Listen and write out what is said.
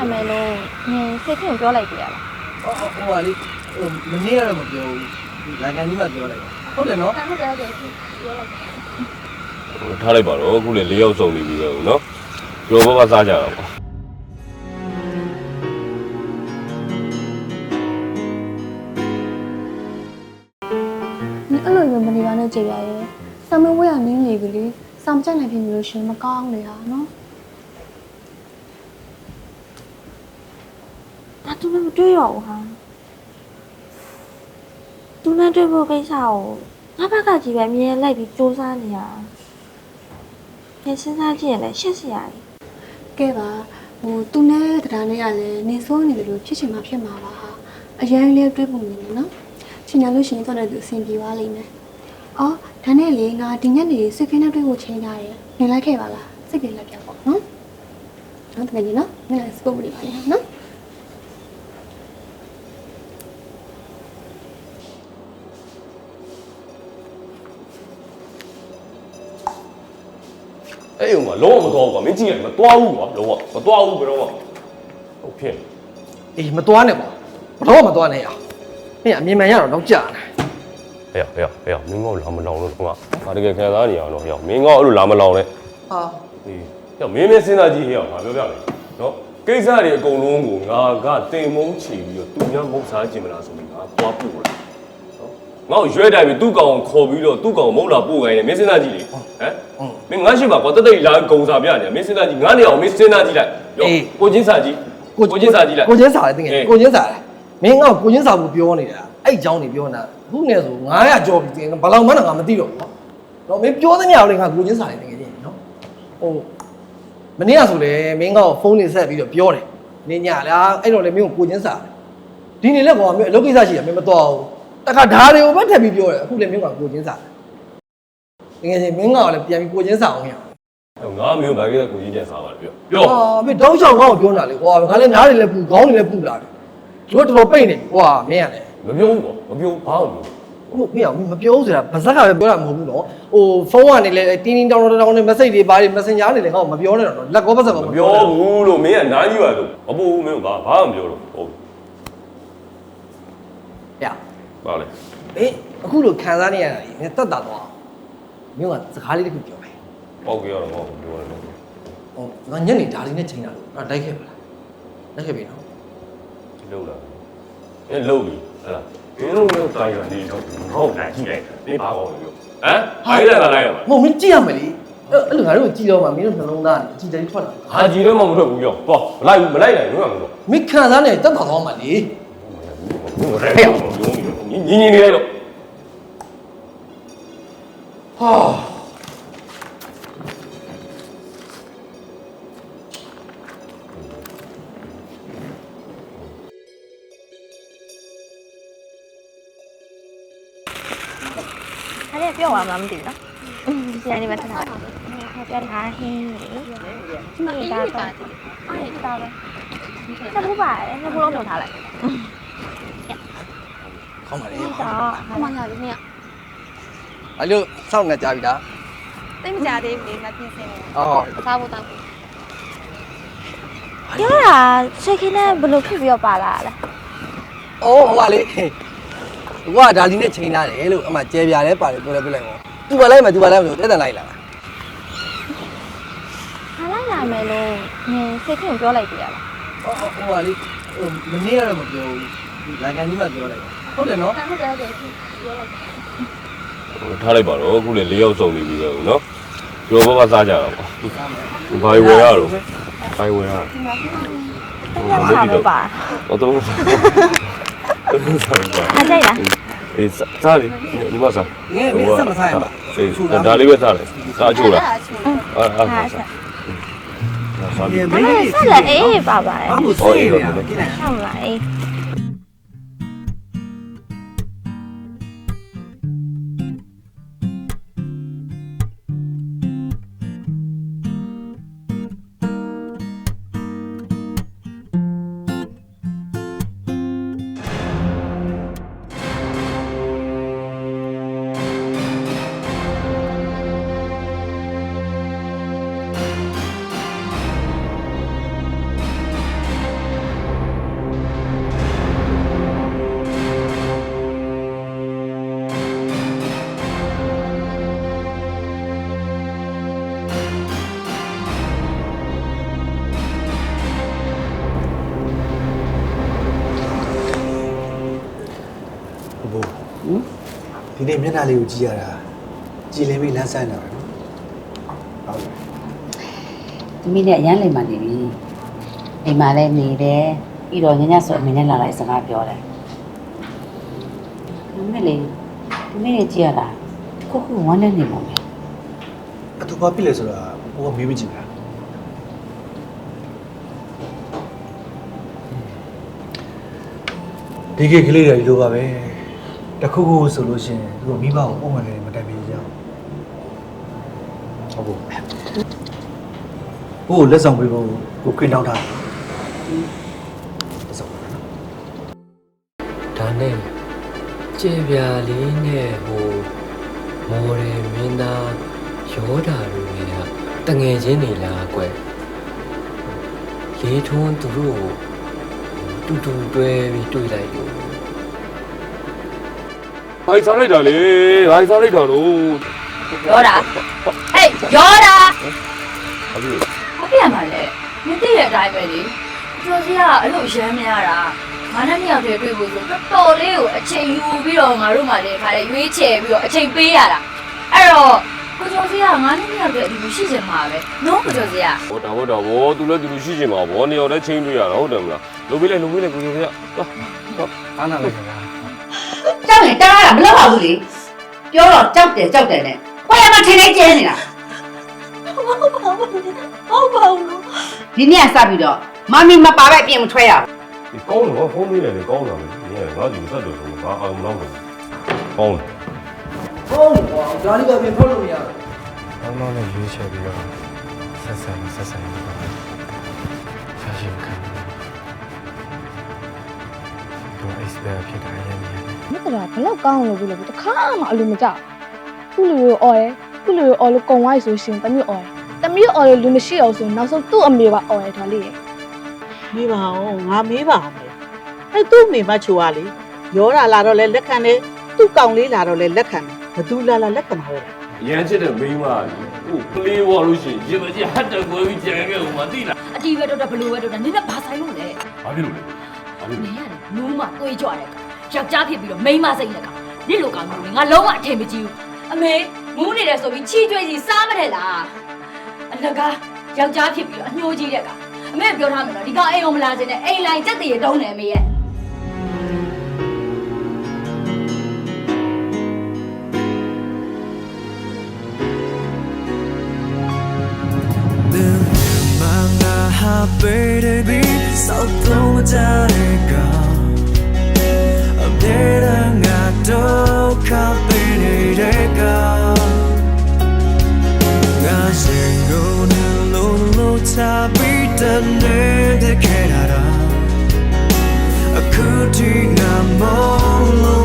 လာမယ်လို့နင်စိတ်ထင်ပြောလိုက်သေးရလားဟိုဟိုဟာလေဟိုမနေ့ကတော့မပြောဘူးလန်ကန်ကြီးမှပြောလိုက်ဟုတ်တယ်နော်ဟုတ်တယ်ဟုတ်တယ်ပြောလိုက်ဟိုထားလိုက်ပါတော့အခုလေ၄ယောက်စုံနေပြီပဲနော်ကြောဘောကစားကြတော့ပေါ့နင်အဲ့လိုမျိုးမနေပါနဲ့ကြည်ရရဲ့ဆမ်မဝဲရနင်းနေပြီလေဆမ်ကြက်နိုင်ဖြစ်နေလို့ရှရင်မကောင်းလေဟာနော် သူနဲ့မတွေ့ရဘူးဟာသူနဲ့တွေ့ဖို့ကိစ္စကိုငါဘက်ကကြီးပဲအမြဲလိုက်ပြီးစူးစမ်းနေရတာပြန်စဉ်းစားကြည့်ရင်လည်းရှက်စရာကြီးကဲပါဟိုသူနဲ့တရားနဲ့ကလည်းနင်ဆိုးနေတယ်လို့ဖြစ်ချင်မှဖြစ်မှာပါဟာအရင်လေးတွေးပုံနေတယ်နော်ချင်ရလို့ရှရင်တော့လည်းသူအဆင်ပြေသွားလိမ့်မယ်အော်ဒါနဲ့လေငါဒီညနေစိတ်ခင်းနဲ့တွေးဖို့ချိန်ကြတယ်နင်လိုက်ခဲ့ပါလားစိတ်ကလေးလက်ပြောက်ပေါ့နော်နော်တကယ်ကြီးနော်နင်လည်းစပုတ်မနေပါနဲ့နော် အဲ့ဟိုမှာလုံးဝမတော်ဘူးကွာမင်းကြည့်လိုက်မတော်ဘူးကွာလုံးဝမတော်ဘူးဘယ်တော့မှဟုတ်ဖြစ်အေးမသွားနဲ့ပေါ့ဘတော့မသွားနဲ့ရမင်းအမြင်မှန်ရတော့တော့ကြာနေဟဲ့ဟဲ့ဟဲ့မင်းကလာမလောင်လို့ကွာငါတကယ်ခံစားနေရအောင်တော့ဟဲ့မင်းကအဲ့လိုလာမလောင်နဲ့ဟာဒီဟဲ့မင်းမင်းစဉ်းစားကြည့်ဟဲ့ငါပြောပြမယ်နော်ကိစ္စတွေအကုန်လုံးကိုငါကတင်မုန်းချီပြီးတော့သူများမုတ်စားခြင်းမလားဆိုပြီးငါသွားပို့လာ ငါ့ကိုရွဲတိုင်ပြီးသူ့ကောင်ကိုခေါ်ပြီးတော့သူ့ကောင်ကိုမုတ်လာပို့ခိုင်းတယ်မင်းစဉ်းစားကြည့်လေဟမ်မင်းငါရှိမှာကွာတက်တိတ်လာဂုံစာပြနေမင်းစဉ်းစားကြည့်ငါနေအောင်မင်းစဉ်းစားကြည့်လိုက်ရောကိုချင်းစာကြည့်ကိုချင်းစာကြည့်လိုက်ကိုချင်းစာလေတကယ်ကိုချင်းစာလေမင်းကကိုချင်းစာကိုပြောနေတာအဲ့အကြောင်းနေပြောနေတာခုနဲ့ဆို900ကြော်ပြီးဘယ်လောက်မှန်းတော့ငါမသိတော့ဘူးတော့မင်းပြောသမျှလေငါကိုချင်းစာလေတကယ်ကြီးနော်ဟိုမနေ့ကဆိုလေမင်းကဖုန်းနေဆက်ပြီးတော့ပြောတယ်နေညလားအဲ့တော့လေမင်းကိုကိုချင်းစာဒီနေ့လည်းကွာမင်းအလုပ်ကိစ္စရှိတယ်မင်းမတော်ဘူး တခါဓာတ်တွေကိုပဲထပ်ပြီးပြောတယ်အခုလည်းမင်းကကိုချင်းစာတကယ်ကြီးမင်းကလည်းပြန်ပြီးကိုချင်းစာအောင်ရငါမျိုးဘာကြီးကိုကြီးပြန်စားပါလေပြောပြောအာမင်းတောင်းချောင်းကောင်းပြောနေတာလေကွာငါလည်းနားတွေလည်းပူခေါင်းတွေလည်းပူလာတယ်တို့တော်တော်ပိတ်နေပြီကွာမင်းကလည်းမပြောဘူးကွာမပြောဘာမှမပြောဟုတ်မင်းအောင်မပြောဘူးဆိုတာဗဇက်ကပဲပြောတာမဟုတ်ဘူးနော်ဟိုဖုန်းကနေလည်းတင်းတင်းတောင်းတောင်းတောင်းနေ message တွေပါတယ် messenger နေလည်းဟောမပြောနဲ့တော့လက်ကောဗဇက်ကမပြောဘူးလို့မင်းကနားကြီးပါလို့မပို့ဘူးမင်းကဘာဘာမှမပြောတော့ဟုတ်ရ ပါလေအေးအခုလိုခံစားနေရတာလေငါတက်တာတော့မင်းကစကားလေးတစ်ခုပြောမယ်ပေါက်ကြရတော့မဟုတ်ပြောတယ်ဟိုငါညနေဒါလေးနဲ့ချိန်တာလို့အဲ့လိုက်ခဲ့ပါလားလိုက်ခဲ့ပြီနော်လှုပ်လာအဲလှုပ်ပြီဟဲ့လားဒီလိုမျိုးတိုင်းရနေတော့ဟုတ်တယ်ကြည့်လိုက်ဒီဘာကောင်းလဲပြောဟမ်ဟာရလာလိုက်ရမှာမဟုတ်မင်းကြည့်ရမယ်လေအဲ့အဲ့လိုငါတို့ကြည့်တော့မှမင်းတို့နှလုံးသားအကြည့်တိုင်းထွက်လာဟာကြည့်တော့မှမထွက်ဘူးပြောဟောမလိုက်ဘူးမလိုက်နိုင်ဘူးငါကတော့မင်းခံစားနေတက်တာတော့မှလေ ဟဲ့ညီညီနေလိုက်တော့ဟာအဲ့ဒါပြောရမှာမသိဘူးနော်ဒီနေ့မှထားတာပြောထားဟင်းလေဒီမှာဒါတော့အဲ့ဒါပဲနှစ်ခုပါတယ်နှစ်ခုလုံး ထုတ်ထားလိုက်ကောင်းပါလေတော့အမရပြီနင်ကအဲ့လိုစောင့်နေကြပြီလားတိတ်မကြသေးဘူးလေငါပြင်ဆင်နေအော်စားဖို့တောင်းပြောတာစိတ်ခင်းနဲ့ဘယ်လိုဖြစ်ပြီးတော့ပါလာလဲအိုးဟိုပါလေသူကဒါလီနဲ့ချိန်လာတယ်လို့အမှကျဲပြားလဲပါတယ်ပြောလဲပြောလိုက်ပေါ့သူပါလိုက်မယ်သူပါလိုက်မယ်ဆိုတက်တန်လိုက်လာဟာလိုက်လာမယ်လို့နင်စိတ်ထင်ပြောလိုက်သေးရလားဟိုဟိုပါလေဟိုမနေ့ကတော့မပြောဘူးလန်ကန်ကြီးမှပြောလိုက် ဟုတ်တယ်နော်ဟုတ်တယ်ဟုတ်တယ်ထားလိုက်ပါတော့အခုလေ၄ယောက်စုံနေပြီပဲနော်ရောဘဘစားကြတော့ပေါ့ဘာဝယ်ရတော့ဘာဝယ်ရတော့ပါတော့အားကြိုက်လားအေးစားလေဒီမှာစားငဲ့မစားမစားရပါအေးဒါလေးပဲစားလေစားချိုးလားအာအာစားစားလေအေးပါပါဟောအေးဟုတ်လားအေး ဒီနေ့မျက်နှာလေးကိုကြည့်ရတာကြည်လင်ပြီးလန်းဆန်းနေတာနော်ဟုတ်ကဲ့သမီးနဲ့အရန်လိမ်မာနေပြီအိမ်မှာလည်းနေတယ်ပြီးတော့ညညဆိုအမေနဲ့လာလိုက်စကားပြောတယ်မမေလေးသမီးနဲ့ကြည့်ရတာကိုခုဝမ်းနဲ့နေမှာပဲအတူပါပြီလေဆိုတာဘိုးကမေးမကြည့်လားဒီကိကလေးတွေဒီလိုပါပဲ တခုခုဆိုလို့ရှိရင်သူကမိဘကိုပုံမှန်လေးမတိုင်ပြကြအောင်ဟုတ်ဘူးဘိုးလက်ဆောင်ပေးဖို့ကိုခွင့်တောင်းထားတယ်လက်ဆောင်ပေးနော်ဒါနဲ့ကျေပြာလေးနဲ့ဟိုမော်ရယ်မင်းသားရောတာလူတွေကတငယ်ချင်းနေလားကွယ်လေးထွန်းသူတို့ကိုတူတူတွဲပြီးတွေ့လိုက်လို့ ဘာစားလိုက်တာလေဘာစားလိုက်တာလို့ရောတာဟေးရောတာဘာဖြစ်လဲဘာဖြစ်ရမှာလဲမသိတဲ့အတိုင်းပဲလေကျော်စီကအဲ့လိုရမ်းမရတာငါနဲ့မြောက်တွေတွေ့ဖို့ဆိုတော်တော်လေးကိုအချိန်ယူပြီးတော့ငါတို့မှလည်းခါလေရွေးချယ်ပြီးတော့အချိန်ပေးရတာအဲ့တော့ကိုကျော်စီကငါနဲ့မြောက်တွေအတူတူရှိချင်မှာပဲနော်ကိုကျော်စီကဟောတာဟောတာဘောသူလည်းသူလူရှိချင်မှာဘောနေအောင်လည်းချင်းတွေ့ရတာဟုတ်တယ်မလားလုပ်ပေးလိုက်လုပ်ပေးလိုက်ကိုကြီးကသွားအားနာလိုက်ပါကြောက် ရင်တားတာမလုပ်ပါဘူးလေပြောတော့ကြောက်တယ်ကြောက်တယ်နဲ့ခွဲရမထင်နေကျဲနေတာဟုတ်ပါဘူးဟုတ်ပါဘူးဒီနေ့ကစပြီးတော့မမီမပါပဲအပြင်မထွက်ရဘူးဒီကောင်းတော့ဖုန်းလေးလည်းကောင်းတာပဲဒီကငါ့ဒီဆက်တော့ဆိုဘာအောင်မလုပ်ဘူးကောင်းတယ်ဟုတ်ကွာဒါလေးပဲပြင်ထုတ်လို့မရဘူးအမောင်နဲ့ရွေးချယ်ပြီးတော့ဆက်ဆံဆက်ဆံနေပါရှာရှိခံတော့ expert ဖြစ်တာရမ်းနေတ ယ်မြတ်တာဘလောက်ကောင်းလို့ဘူးလို့တခါမှအလိုမကြောက်ခုလူရောအော်ရဲခုလူရောအော်လို့ကုံဝိုက်ဆိုရှင်တမျိုးအော်ရဲတမျိုးအော်လို့လူမရှိအောင်ဆိုနောက်ဆုံးသူ့အမေပါအော်ရဲဒါလေးရမေးပါအောင်ငါမေးပါအောင်မယ်အဲသူ့မိမချိုကလေရောတာလာတော့လဲလက်ခံတယ်သူ့ကောင်လေးလာတော့လဲလက်ခံတယ်ဘသူလာလာလက်ခံဟောတာရမ်းချစ်တဲ့မိန်းမဟိုကလေးဝါလို့ရှိရင်ရေမကြီးဟတ်တကွယ်ပြီးကြံခဲ့ဦးမသိလားအတီးပဲတော့ဘလို့ပဲတော့နင်းကဘာဆိုင်လို့လဲဘာဖြစ်လို့လဲဘာဖြစ်နလို့င်ရတယ်နူးမတွေးကြတယ် ယောက်ျားဖြစ်ပြီးတော့မိန်းမစိတ်နဲ့ကောင်နင့်လိုကောင်မျိုးလေငါလုံးဝအထင်မကြီးဘူးအမေမူးနေတယ်ဆိုပြီးချီကျွေးစီစားမတယ်လားအလကားယောက်ျားဖြစ်ပြီးတော့အညှိုးကြီးတဲ့ကောင်အမေပြောထားမယ်နော်ဒီကောင်အိမ်အောင်မလာစင်းနဲ့အိမ်လိုက်စက်တည်းရတုံးတယ်အမေရဲ့ Manga ha baby sao không cha để cả lô lô cha bị tân để để kẻ đà đà Cứ đi ngã mô